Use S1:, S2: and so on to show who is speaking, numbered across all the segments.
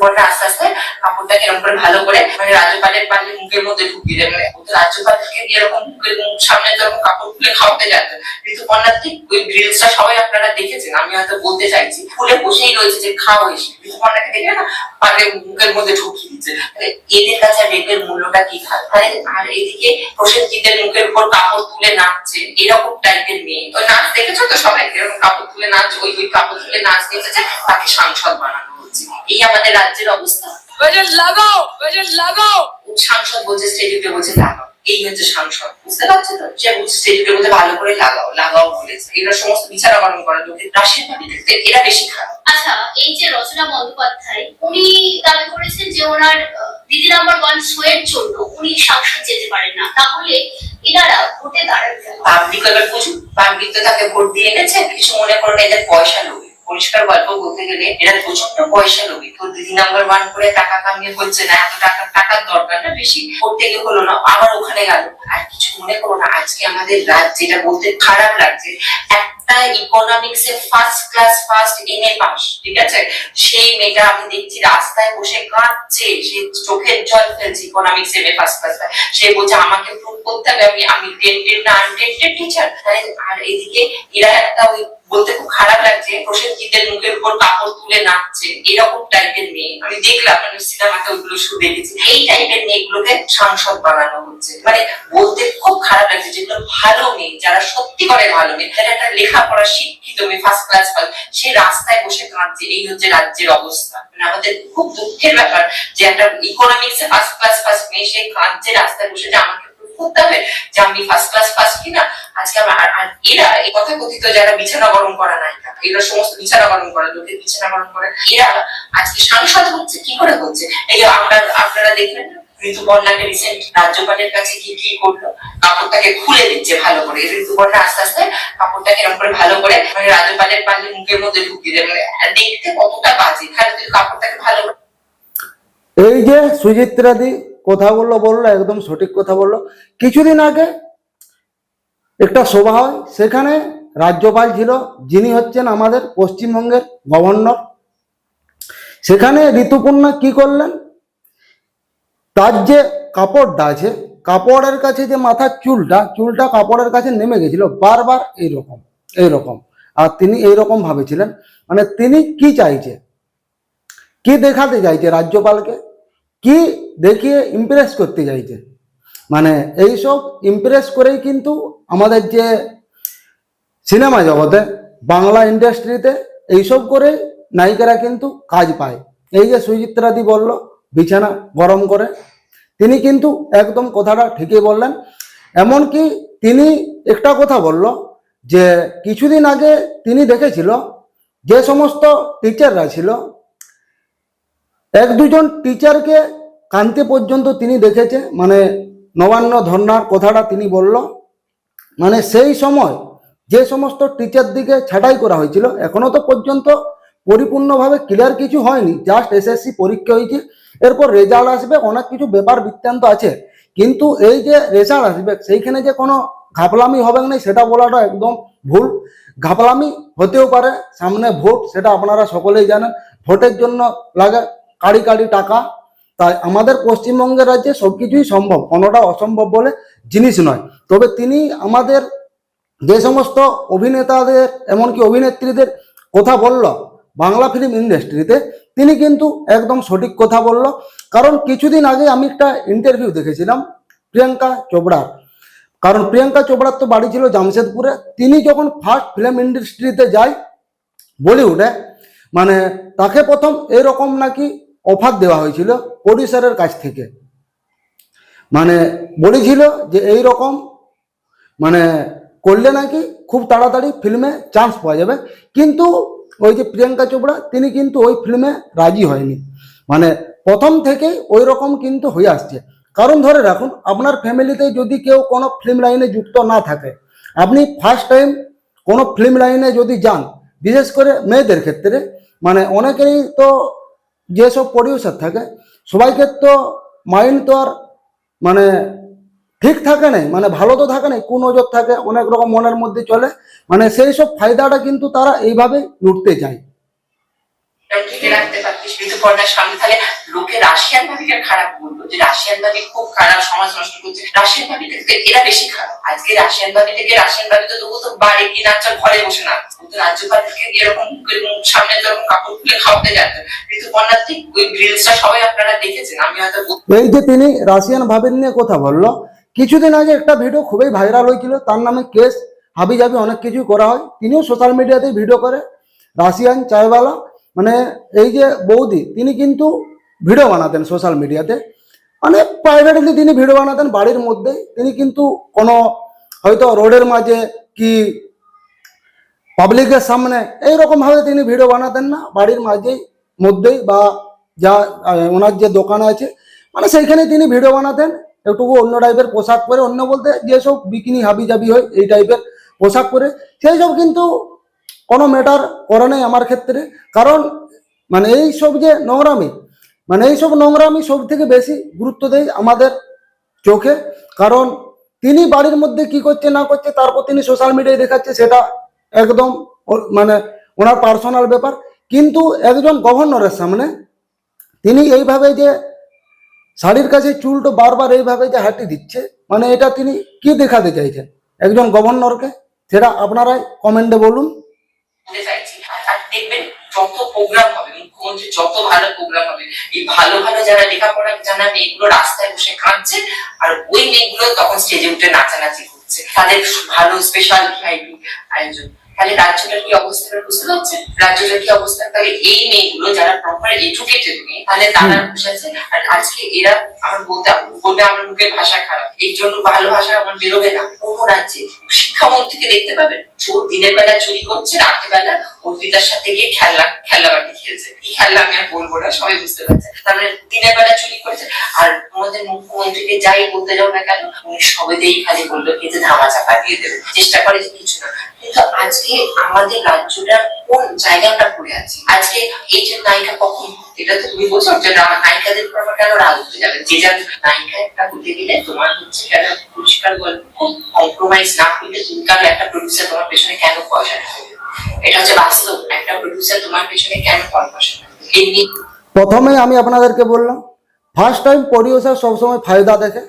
S1: ঋতুপর্ণা আস্তে আস্তে, কাপড়টাকে এরকম করে ভালো করে মানে রাজ্যপালের পাল্লে মুখের মধ্যে ঢুকিয়ে দেবে। মানে তো রাজ্যপালকে এরকম মুখের মুখ, সামনে যেরকম কাপড় খুলে খাওয়াতে যেত ঋতুপর্ণার ঠিক ওই গ্রিলসটা সবাই আপনারা দেখেছেন, আমি হয়তো বলতে চাইছি, খুলে বসেই রয়েছে যে খাও এসে। ঋতুপর্ণাকে দেখে না পালে মুখের মধ্যে ঢুকিয়ে দিচ্ছে। এদের কাছে রেপের মূল্যটা কি থাকে আর এদিকে প্রসেনজিতের মুখের উপর কাপড় তুলে নাচছে, এরকম টাইপের মেয়ে। ওই নাচ দেখেছ তো সবাই? এরকম কাপড় তুলে নাচ, ওই ওই কাপড় তুলে নাচ দেখেছে, তাকে সাংসদ বানানো। এই আমাদের রাজ্যের অবস্থা।
S2: লাগাও লাগাও।
S1: সাংসদ বলছে বলছে লাগাও। এই হচ্ছে সাংসদ। বুঝতে পারছ তো? বলছে বলছে ভালো করে লাগাও লাগাও বলেছে। এরা সমস্ত বিচার লোকের রাশির এরা বেশি খারাপ।
S3: আচ্ছা এই যে রচনা বন্দ্যোপাধ্যায় উনি দাবি করেছেন যে ওনার দিদি নাম্বার ওয়ান শোয়ের জন্য উনি সাংসদ যেতে পারেন না। তাহলে এনারা ভোটে দাঁড়ান
S1: পাবলিক এবার বুঝুন পাবলিক তো তাকে ভোট দিয়ে এনেছে কিছু মনে করেন এদের পয়সা লোক। পরিষ্কার গল্প বলতে গেলে এরা প্রচণ্ড পয়সা লোভী। তো দিদি নাম্বার ওয়ান করে টাকা কামিয়ে হচ্ছে না, এত টাকা, টাকার দরকার না বেশি। করতে গিয়ে হলো না, আবার ওখানে গেল। আর কিছু মনে করো না, আজকে আমাদের রাজ্য যেটা বলতে খারাপ লাগছে, একটা ইকোনমিক্স এ ফার্স্ট ক্লাস ফার্স্ট পাস, ঠিক আছে? সেই মেয়েটা আমি দেখছি রাস্তায় বসে কাঁদছে, সে চোখের জল ফেলছে ইকোনমিক্স এ ফার্স্ট ক্লাস সে বলছে, আমাকে প্রুভ করতে হবে, আমি আমি টেন্টেড না টিচার আর এদিকে এরা একটা ওই বলতে খুব খারাপ লাগছে প্রসেনজিতের মুখের উপর কাপড় তুলে নাচছে, এরকম টাইপের মেয়ে। আমি দেখলাম মানে সিনেমাতে ওইগুলো শুধু দেখেছি। এই টাইপের মেয়েগুলোকে সাংসদ বানানো হচ্ছে। মানে বলতে খুব খারাপ লাগছে যেগুলো ভালো মেয়ে, যারা সত্যি করে ভালো মেয়ে যারা একটা লেখাপড়া শিক্ষিত মেয়ে ফার্স্ট ক্লাস পাস সে রাস্তায় বসে কাঁদছে, এই হচ্ছে রাজ্যের অবস্থা। মানে আমাদের খুব দুঃখের ব্যাপার যে একটা ইকোনমিক্স ফার্স্ট ক্লাস ফার্স্ট মেয়ে, সে কাঁদছে রাস্তায় বসে যে করতে হবে যে আমি ফার্স্ট ক্লাস ফার্স্ট কিনা? আজকে আমার এরা এই কথা কথিত যারা বিছানা গরম করা নায়িকা এরা সমস্ত বিছানা গরম করে লোকের বিছানা গরম করে। এরা আজকে সাংসদ হচ্ছে কি করে হচ্ছে? এই আপনার আপনারা দেখলেন না, ঋতুপর্ণাকে রিসেন্ট রাজ্যপালের কাছে কি কি করল? কাপড়টাকে খুলে দিচ্ছে ভালো করে। ঋতুপর্ণা আস্তে আস্তে কাপড়টাকে এরকম করে ভালো করে মানে রাজ্যপালের পাল্লে মুখের মধ্যে ঢুকিয়ে দেয়। মানে দেখতে কতটা বাজে। তাহলে তুই কাপড়টাকে ভালো করে
S4: এই যে সুচিত্রাদি কথাগুলো বলল, একদম সঠিক কথা বলল। কিছুদিন আগে একটা সভা হয়, সেখানে রাজ্যপাল ছিল, যিনি হচ্ছেন আমাদের পশ্চিমবঙ্গের গভর্নর। সেখানে ঋতুপূর্ণা কি করলেন? তার যে কাপড়টা আছে, কাপড়ের কাছে যে মাথার চুলটা চুলটা কাপড়ের কাছে নেমে গেছিল, বারবার এইরকম এইরকম। আর তিনি এইরকম ভাবেছিলেন। মানে তিনি কি চাইছে? কি দেখাতে চাইছে রাজ্যপালকে? কি দেখিয়ে ইমপ্রেস করতে চাইছে? মানে এইসব ইমপ্রেস করেই কিন্তু আমাদের যে সিনেমা জগতে, বাংলা ইন্ডাস্ট্রিতে এইসব করে নায়িকারা কিন্তু কাজ পায়। এই যে সুচিত্রাদি বলল, বিছানা গরম করে, তিনি কিন্তু একদম কথাটা ঠিকই বললেন। এমনকি তিনি একটা কথা বলল যে, কিছুদিন আগে তিনি দেখেছিল যে সমস্ত টিচাররা ছিল এক দুজন টিচারকে কানতে পর্যন্ত তিনি দেখেছে মানে নবান্ন ধর্নার কথাটা তিনি বলল। মানে সেই সময় যে সমস্ত টিচার দিকে ছাঁটাই করা হয়েছিল, এখনও তো পর্যন্ত পরিপূর্ণভাবে ক্লিয়ার কিছু হয়নি জাস্ট এসএসসি পরীক্ষা হয়েছে, এরপর রেজাল্ট আসবে, অনেক কিছু ব্যাপার বৃত্তান্ত আছে। কিন্তু এই যে রেজাল্ট আসবে, সেইখানে যে কোনো ঘাপলামি হবে না, সেটা বলাটা একদম ভুল। ঘাপলামি হতেও পারে, সামনে ভোট, সেটা আপনারা সকলেই জানেন। ভোটের জন্য লাগে কাড়ি কাড়ি টাকা। তাই আমাদের পশ্চিমবঙ্গের রাজ্যে সবকিছুই সম্ভব, কোনোটা অসম্ভব বলে জিনিস নয়। তবে তিনি আমাদের যে সমস্ত অভিনেতাদের, এমনকি অভিনেত্রীদের কথা বলল, বাংলা ফিল্ম ইন্ডাস্ট্রিতে তিনি কিন্তু একদম সঠিক কথা বলল। কারণ কিছুদিন আগে আমি একটা ইন্টারভিউ দেখেছিলাম প্রিয়াঙ্কা চোপড়ার। কারণ প্রিয়াঙ্কা চোপড়ার তো বাড়ি ছিল জামশেদপুরে। তিনি যখন ফার্স্ট ফিল্ম ইন্ডাস্ট্রিতে যায় বলিউডে মানে তাকে প্রথম এরকম নাকি অফার দেওয়া হয়েছিল প্রডিউসারের কাছ থেকে। মানে বলেছিল যে এই রকম মানে করলে নাকি খুব তাড়াতাড়ি ফিল্মে চান্স পাওয়া যাবে। কিন্তু ওই যে প্রিয়াঙ্কা চোপড়া, তিনি কিন্তু ওই ফিল্মে রাজি হয়নি। মানে প্রথম থেকে ওই রকম কিন্তু হয়ে আসছে। কারণ ধরে রাখুন, আপনার ফ্যামিলিতে যদি কেউ কোনো ফিল্ম লাইনে যুক্ত না থাকে, আপনি ফার্স্ট টাইম কোনো ফিল্ম লাইনে যদি যান, বিশেষ করে মেয়েদের ক্ষেত্রে মানে অনেকেরই তো যেসব প্রডিউসার থাকে, সবাইকে তো মাইন্ড তো আর মানে ঠিক থাকে নাই মানে ভালো তো থাকে নাই কুনজর থাকে, অনেক রকম মনের মধ্যে চলে মানে সেই সব ফায়দাটা কিন্তু তারা এইভাবে লুটতে চায়।
S1: সামনে লোকে রাশিয়ান বলল যে খুব খারাপ, সমাজ নষ্ট করছে। বেশি খারাপ। আজকে ঘরে বসে না। ও তো রাজ্যপাল থেকে এরকম সামনে তো কাপড় খুলে খাওয়াতে ঠিক ওই রিলসটা সবাই আপনারা দেখেছেন, আমি হয়তো
S4: এই যে তিনি রাশিয়ান ভাবির নিয়ে কথা বলল, কিছুদিন আগে একটা ভিডিও খুবই ভাইরাল হয়েছিল, তার নামে কেস হাবি জাবি অনেক কিছু করা হয়। তিনিও সোশ্যাল মিডিয়াতে ভিডিও করে, রাশিয়ান চায়ওয়ালা। মানে এই যে বৌদি, তিনি কিন্তু ভিডিও বানাতেন সোশ্যাল মিডিয়াতে মানে প্রাইভেটলি তিনি ভিডিও বানাতেন বাড়ির মধ্যে তিনি কিন্তু কোনো হয়তো রোডের মাঝে কি পাবলিকের সামনে এইরকম ভাবে তিনি ভিডিও বানাতেন না। বাড়ির মাঝেই, মধ্যেই বা যা ওনার যে দোকান আছে। মানে সেইখানে তিনি ভিডিও বানাতেন। একটুকু অন্য টাইপের পোশাক পরে, অন্য বলতে যেসব বিকিনি হাবি জাবি হয়, এই টাইপের পোশাক পরে সেই সব কিন্তু কোনো ম্যাটার করে নেই আমার ক্ষেত্রে। কারণ মানে এই সব যে নোংরামি মানে এই সব নোংরামি সব থেকে বেশি গুরুত্ব দেয় আমাদের চোখে। কারণ, তিনি বাড়ির মধ্যে কি করছে না করছে, তারপর তিনি সোশ্যাল মিডিয়ায় দেখাচ্ছে, সেটা একদম মানে ওনার পার্সোনাল ব্যাপার। কিন্তু একজন গভর্নরের সামনে, তিনি এইভাবে যে শাড়ির কাছে চুলটো বারবার এইভাবে যে হাঁটি দিচ্ছে মানে এটা তিনি কি দেখাতে চাইছেন? একজন গভর্নরকে সেটা আপনারাই কমেন্টে বলুন।
S1: বলতে চাইছি। আর- দেখবেন, যত প্রোগ্রাম হবে, মুখ্যমন্ত্রী যত ভালো প্রোগ্রাম হবে, এই ভালো ভালো যারা লেখাপড়া জানা মেয়েগুলো রাস্তায় বসে কাঁদছে, আর ওই মেয়েগুলো তখন স্টেজে উঠে নাচানাচি করছে। তাদের ভালো স্পেশাল ভিআইপি আয়োজন। তাহলে রাজ্যটার কি অবস্থা বুঝতে পারছেন? রাজ্যটার কি অবস্থা? তাহলে এই মেয়েগুলো যারা প্রপার এডুকেটেড মেয়ে তাহলে তারা বসে আছে। আর আজকে এরা আমার বলতে বলবে আমার মুখের ভাষা খারাপ। এই জন্য ভালো ভাষা আমার বেরোবে না। কোনো রাজ্যে। শিক্ষামন্ত্রীকে দেখতে পাবেন। দিনের বেলা চুরি করছে রাতের বেলা অর্পিতার সাথে গিয়ে খেলনা খেলনাবাটি খেলছে। কি খেলনা আমি আর বলব না সবাই বুঝতে পারছে। তার মানে দিনের বেলা চুরি করেছে। আর তোমাদের মুখ্যমন্ত্রীকে যাই বলতে যাও না কেন উনি সবেতেই খালি বলল এতে ধামা চাপা দিয়ে দেবে। চেষ্টা করে যে কিছু না। কিন্তু আজকে আমাদের রাজ্যটা কোন জায়গাটা পড়ে আছে? আজকে এই যে নায়িকা কখন এটা তো তুমি বলছো যে রা- নায়িকাদের উপর আমার কেন রাগ উঠে যাবে? যে যার নায়িকা একটা হতে গেলে তোমার হচ্ছে কেন পরিষ্কার গল্প কম্প্রোমাইজ না করলে তুমি কারও একটা প্রডিউসার তোমার পেছনে কেন পয়সা এটা হচ্ছে বাস্তব। একটা প্রডিউসার তোমার পেছনে কেন পয়সা
S4: প্রথমেই আমি আপনাদেরকে বললাম ফার্স্ট টাইম প্রডিউসার সবসময় ফায়দা দেখে।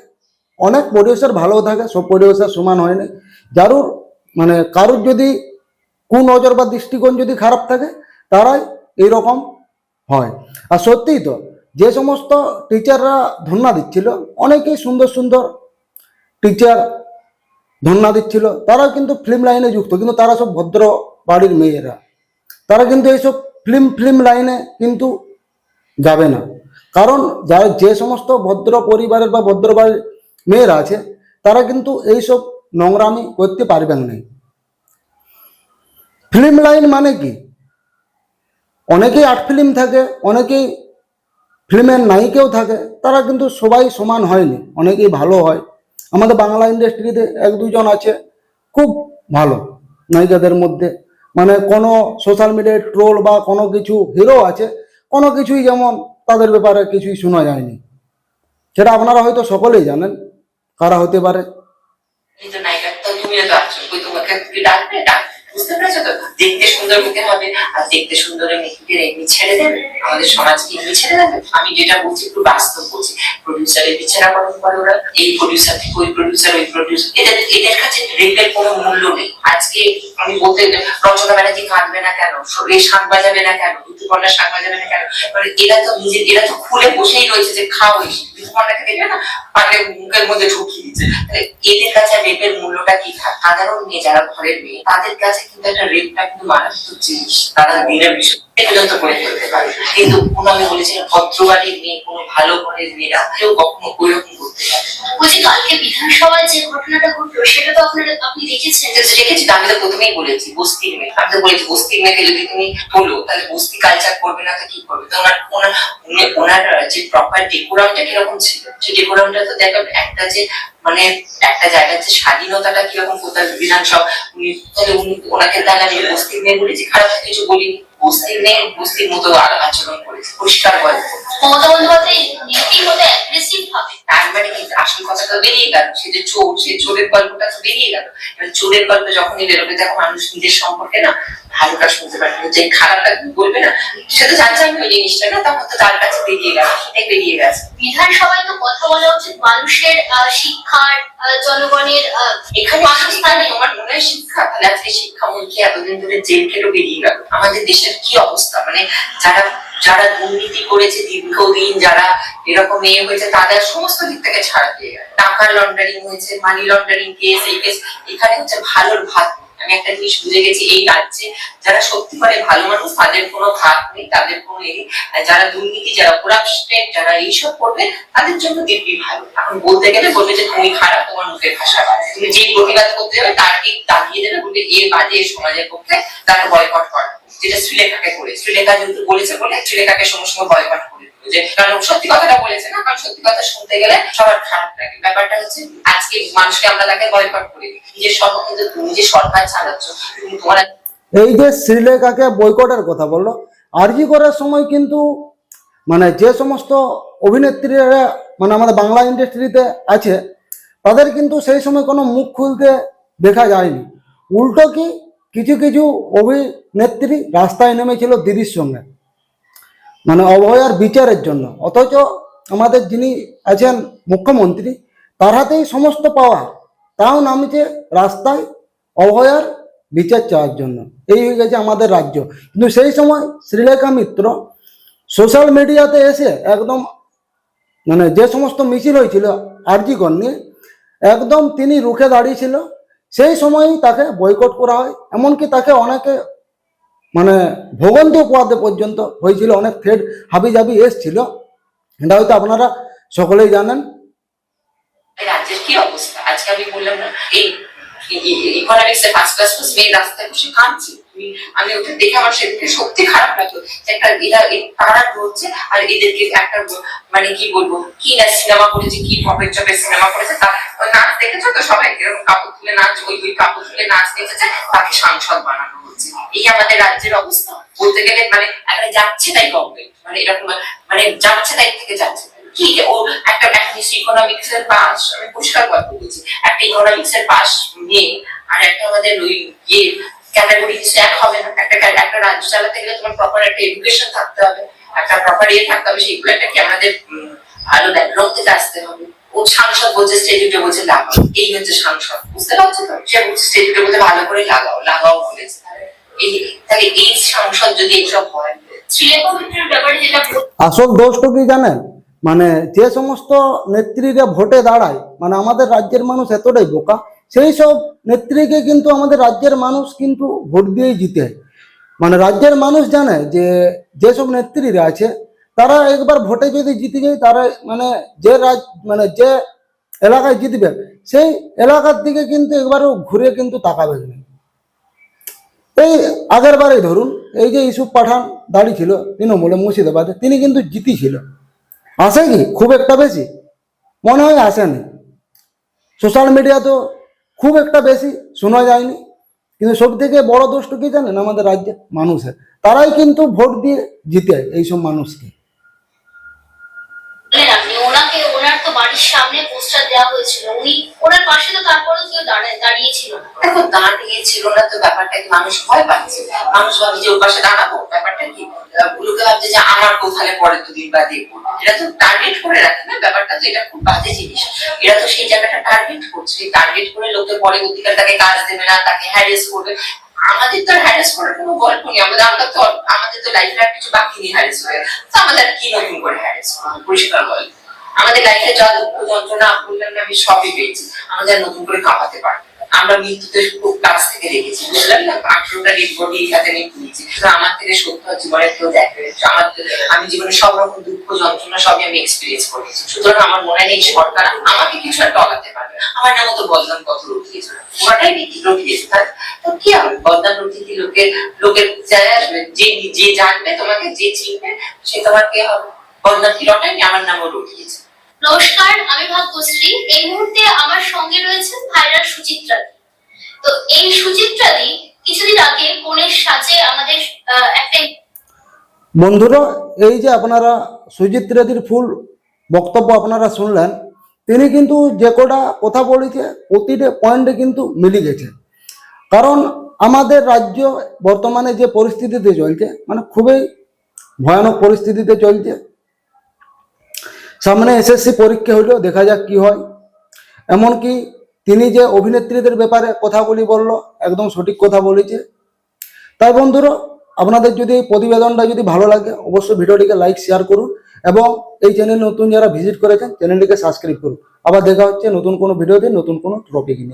S4: অনেক প্রডিউসার ভালো থাকে, সব প্রডিউসার সমান হয় না। যারুর মানে কারুর যদি কুনজর বা দৃষ্টিকোণ যদি খারাপ থাকে, তারাই এইরকম হয়। আর সত্যিই তো, যে সমস্ত টিচাররা ধন্যা দিচ্ছিল, অনেকেই সুন্দর সুন্দর টিচার ধন্যা দিচ্ছিল তারা কিন্তু ফিল্ম লাইনে যুক্ত, কিন্তু তারা সব ভদ্র বাড়ির মেয়েরা। তারা কিন্তু এইসব ফিল্ম ফিল্ম লাইনে কিন্তু যাবে না। কারণ যারা যে সমস্ত ভদ্র পরিবারের বা ভদ্র বাড়ির মেয়েরা আছে, তারা কিন্তু এইসব নোংরামি করতে পারবেন না। ফিল্ম লাইন মানে কি? অনেকেই আর্ট ফিল্ম থাকে, অনেকেই ফিল্মের নায়িকেও থাকে, তারা কিন্তু সবাই সমান হয়নি, অনেকেই ভালো হয়। আমাদের বাংলা ইন্ডাস্ট্রিতে এক দুজন আছে, খুব ভালো নায়িকাদের মধ্যে। মানে কোনো সোশ্যাল মিডিয়ায় ট্রোল বা কোনো কিছু হিরো আছে, কোনো কিছুই যেমন তাদের ব্যাপারে কিছুই শোনা যায়নি। সেটা আপনারা হয়তো সকলেই জানেন, কারা হতে পারে।
S1: বুঝতে পেরেছ তো? দেখতে সুন্দর হতে হবে আর দেখতে সুন্দরের এমনি ছেড়ে দেবে। আমাদের সমাজ কি এমনি ছেড়ে দেবে। আমি যেটা বলছি, একটু বাস্তব বলছি। প্রডিউসারের বিছানা ওরা। এই প্রডিউসার থেকে ওই প্রডিউসার ওই প্রডিউসার এদের এদের কাছে রেটের কোনো মূল্য নেই। আজকে আমি বলতে রচনা ব্যানার্জি কাঁদবে না কেন? এ শাক বাজাবে না কেন? ঋতুপর্ণা শাক বাজাবে না কেন? মানে এরা তো নিজে এরা তো খুলে বসেই রয়েছে যে খাও ঋতুপর্ণাকে দেখবে না পারলে মুখের মধ্যে ঢুকিয়ে দিচ্ছে। এদের কাছে রেপের মূল্যটা কি সাধারণ মেয়ে যারা ঘরের মেয়ে, তাদের কাছে কিন্তু একটা রেপটা কিন্তু মারাত্মক জিনিস। তারা দিনের বিষয় পর্যন্ত করে ফেলতে পারে। কিন্তু কোনো আমি বলেছিলাম ভদ্রবাড়ির মেয়ে কোনো ভালো ঘরের মেয়েরা কেউ কখনো ওইরকম করতে পারে।
S3: বলছি কালকে বিধানসভায় যে ঘটনাটা ঘটলো, সেটা তো আপনারা আপনি দেখেছেন?
S1: কিন্তু দেখেছি তো, আমি তো প্রথমেই বলেছি, বস্তির মেয়ে। আমি তো বলেছি, বস্তির মেয়েকে যদি তুমি বলো তাহলে বস্তি কালচার করবে না, তো কি করবে? তো ওনার ওনার যে প্রপার ডেকোরামটা কীরকম ছিল? সেই ডেকোরামটা তো দেখো, একটা যে মানে একটা জায়গার যে স্বাধীনতাটা কীরকম কোথায় বিধানসভা উনি তাহলে উনি ওনাকে তাহলে আমি বস্তির মেয়ে বলেছি, খারাপ কিছু বলিনি। বস্তির মেয়ে মতো আচরণ করেছে পরিষ্কার গল্প।
S3: মমতা বন্দ্যোপাধ্যায় রীতিমতো অ্যাগ্রেসিভ ভাবে
S1: তার মানে কি? আসল কথা তো বেরিয়ে গেল। সে যে চোর সে চোরের গল্পটা তো বেরিয়ে গেল। এবার চোরের গল্প যখনই বেরোবে তখন মানুষ নিজের সম্পর্কে না ভালোটা শুনতে পারবে যে খারাপটা বলবে না সে তো জানছে আমি ওই জিনিসটা না তখন তো তার কাছে বেরিয়ে গেল সেটাই বেরিয়ে গেছে।
S3: বিধানসভায় তো কথা বলা উচিত মানুষের শিক্ষার জনগণের
S1: এখানে আমার মনে হয় শিক্ষা? তাহলে আজকে শিক্ষামন্ত্রী এতদিন ধরে জেল খেলো বেরিয়ে গেল। আমাদের দেশের কি অবস্থা? মানে যারা যারা দুর্নীতি করেছে দীর্ঘদিন, যারা এরকম এ হয়েছে, তাদের সমস্ত দিক থেকে ছাড়া পেয়ে গেল টাকা লন্ডারিং হয়েছে মানি লন্ডারিং কেস এই কেস এখানে হচ্ছে ভালোর ভাত আমি একটা জিনিস বুঝে গেছি, এই রাজ্যে যারা সত্যি করে ভালো মানুষ, তাদের কোনো ভাত নেই, তাদের কোনো এ নেই। আর যারা দুর্নীতি, যারা করাপশনের যারা এইসব করবে, তাদের জন্য দিব্যি ভালো। এখন বলতে গেলে বলবে যে, তুমি খারাপ, তোমার মুখের ভাষা বাজে তুমি যে প্রতিবাদ করতে যাবে, তার ঠিক দাগিয়ে দেবে বলবে এ বাজে সমাজের পক্ষে তাকে বয়কট করা। যেটা শ্রীলেখাকে করে। শ্রীলেখা যেহেতু বলেছে বলে, শ্রীলেখাকে সঙ্গে সঙ্গে বয়কট করে যে, কারণ সত্যি কথাটা বলেছে না, কারণ সত্যি কথা শুনতে গেলে সবার খারাপ লাগে। ব্যাপারটা হচ্ছে, আজকে মানুষকে আমরা তাকে বয়কট করে। নিজের সর্ব, কিন্তু তুমি যে সরকার চালাচ্ছ, তুমি তোমার
S4: এই যে শ্রীলেখাকে বয়কটের কথা বলল আরজি করার সময় কিন্তু মানে যে সমস্ত অভিনেত্রীরা মানে আমাদের বাংলা ইন্ডাস্ট্রিতে আছে, তাদের কিন্তু সেই সময় কোনো মুখ খুলতে দেখা যায়নি। উল্টো কি কিছু কিছু অভিনেত্রী রাস্তায় নেমেছিল দিদির সঙ্গে। মানে অভয়ার বিচারের জন্য। অথচ আমাদের যিনি আছেন মুখ্যমন্ত্রী, তার হাতেই সমস্ত পাওয়া তাও নামছে রাস্তায় অভয়ার বিচার চাওয়ার জন্য। এই হয়ে গেছে আমাদের রাজ্য। কিন্তু সেই সময় শ্রীলেখা মিত্র সোশ্যাল মিডিয়াতে এসে একদম মানে যে সমস্ত মিছিল হয়েছিল আরজি নিয়ে, একদম তিনি রুখে দাঁড়িয়েছিল। সেই সময়ই তাকে বয়কট করা হয়। এমনকি তাকে অনেকে মানে ভোগন্ত পোয়াতে পর্যন্ত হয়েছিল, অনেক থ্রেড হাবি জাবি এসছিল। এটা হয়তো আপনারা সকলেই জানেন।
S1: রাজ্যের কি অবস্থা? আজকে আমি বললাম না, এই ইকোনমিক্স এর ফার্স্ট ক্লাস মেয়ে রাস্তায় বসে কাঁদছে। আমি ওটা দেখে আমার সেদিকে সত্যি খারাপ লাগল একটা এরা তারা ধরছে আর এদেরকে একটা মানে কি বলব, কি না সিনেমা করেছে, কি পপের চপের সিনেমা করেছে, তা নাচ দেখেছ তো সবাই? এরকম কাপড় তুলে নাচ, ওই ওই কাপড় তুলে নাচ দেখেছে, তাকে সাংসদ বানানো হচ্ছে। এই আমাদের রাজ্যের অবস্থা। বলতে গেলে মানে একটা যাচ্ছে তাই গভর্নমেন্ট মানে এরকম মানে যাচ্ছে তাই থেকে যাচ্ছে। কি ও একটা একটা ইকোনমিক্স এর পাস আমি পরিষ্কার কথা বলছি। একটা ইকোনমিক্স এর পাস নিয়ে আর একটা আমাদের ওই ইয়ে ক্যাটাগরি এক হবে না। একটা একটা রাজ্য চালাতে গেলে তোমার প্রপার একটা এডুকেশন থাকতে হবে, একটা প্রপার ইয়ে থাকতে হবে, সেগুলো একটা কি আমাদের ভালো ব্যাকগ্রাউন্ড থেকে আসতে হবে। ও সাংসদ বলছে স্টেজে বলছে লাগাও। এই হচ্ছে সাংসদ, বুঝতে পারছ তো? সে বলছে স্টেজে বলছে ভালো করে লাগাও লাগাও বলেছে। তাহলে এই সাংসদ যদি এইসব হয়
S4: আসল দোষটা কি জানেন? মানে যে সমস্ত নেত্রীরা ভোটে দাঁড়ায় মানে আমাদের রাজ্যের মানুষ এতটাই বোকা, সেই সব নেত্রীকে কিন্তু আমাদের রাজ্যের মানুষ কিন্তু ভোট দিয়েই জিতে। মানে রাজ্যের মানুষ জানে যে, যেসব নেত্রীরা আছে, তারা একবার ভোটে যদি জিতে যায়, তারা মানে যে রাজ মানে যে এলাকায় জিতবে, সেই এলাকার দিকে কিন্তু একবারও ঘুরে কিন্তু তাকাবে না। এই আগের বারেই ধরুন, এই যে ইসুফ পাঠান দাঁড়িয়ে ছিল, তৃণমূলে মুর্শিদাবাদে, তিনি কিন্তু জিতেছিল। আসে কি খুব একটা বেশি। মনে হয় আসেনি। সোশ্যাল মিডিয়া তো খুব একটা বেশি শোনা যায়নি। কিন্তু সব থেকে বড় দোষটা কি জানেন? আমাদের রাজ্যে মানুষের। তারাই কিন্তু ভোট দিয়ে জিতে এইসব মানুষকে।
S3: বাড়ির সামনে পোস্টার দেওয়া হয়েছিল। উনি ওনার পাশে তো তারপরেও কেউ দাঁড়ায় দাঁড়িয়েছিল না।
S1: দেখো দাঁড়িয়ে ছিল না তো, ব্যাপারটা মানুষ ভয় পাচ্ছে? মানুষ ভাবে যে ওর পাশে দাঁড়াবো, ব্যাপারটা কি? লোকে ভাবছে যে আমার কোথায় পরে দুদিন বা দেখব এটা তো টার্গেট করে রাখে না, ব্যাপারটা তো এটা খুব বাজে জিনিস। এরা তো সেই জায়গাটা টার্গেট করছে। টার্গেট করে লোকের পরে তাকে কাজ দেবে না, তাকে হ্যারেস করবে। আমাদের তো হ্যারেস করার কোনো গল্প নেই। আমাদের আমরা তো আমাদের তো লাইফে আর কিছু বাকি নেই হ্যারেস হয়ে। তো আমাদের কি নতুন করে হ্যারেস পরিষ্কার গল্প আমাদের লাইফে যা দুঃখ যন্ত্রণা বললাম আমি সবই পেয়েছি। আমাদের নতুন করে কামাতে পারব আমরা মৃত্যুতে খুব কাছ থেকে দেখেছি, বুঝলাম না? আঠেরোটা হাতে নিয়ে আমার থেকে সত্য জীবনে কেউ দেখবে আমার আমি জীবনে সব রকম দুঃখ যন্ত্রণা সবই আমি এক্সপিরিয়েন্স করেছি। সুতরাং আমার মনে নেই সরকার আমাকে কিছু একটা অলাতে পারবে। আমার নাম তো বদনাম কত রুখিয়েছিল ওটাই তার- তো কি হবে? বদনাম রুখি কি লোকের লোকের যে যে জানবে তোমাকে, যে চিনবে, সে তোমার কে হবে। বদনাম কি রটায়নি? আমার নামও রুখিয়েছে
S3: নমস্কার, আমি ভাগ্যশ্রী। এই মুহূর্তে আমার সঙ্গে রয়েছে ভাইরাল সুচিত্রা তো এই সুচিত্রা দি কিছুদিন আগে বোনের সাজে আমাদের একটা
S4: বন্ধুরা, এই যে আপনারা সুজিত রেদির ফুল বক্তব্য আপনারা শুনলেন, তিনি কিন্তু যে কটা কথা বলেছে, প্রতিটা পয়েন্টে কিন্তু মিলে গেছে। কারণ আমাদের রাজ্য বর্তমানে যে পরিস্থিতিতে চলছে মানে খুবই ভয়ানক পরিস্থিতিতে চলছে সামনে এসএসসি পরীক্ষা হলেও দেখা যাক কি হয়। এমনকি তিনি যে অভিনেত্রীদের ব্যাপারে কথাগুলি বলল, একদম সঠিক কথা বলেছে। তাই বন্ধুরা, আপনাদের যদি এই প্রতিবেদনটা যদি ভালো লাগে, অবশ্যই ভিডিওটিকে লাইক, শেয়ার করুন এবং এই চ্যানেল নতুন যারা ভিজিট করেছেন, চ্যানেলটিকে সাবস্ক্রাইব করুন। আবার দেখা হচ্ছে নতুন কোনো ভিডিওতে, নতুন কোনো টপিক নিয়ে।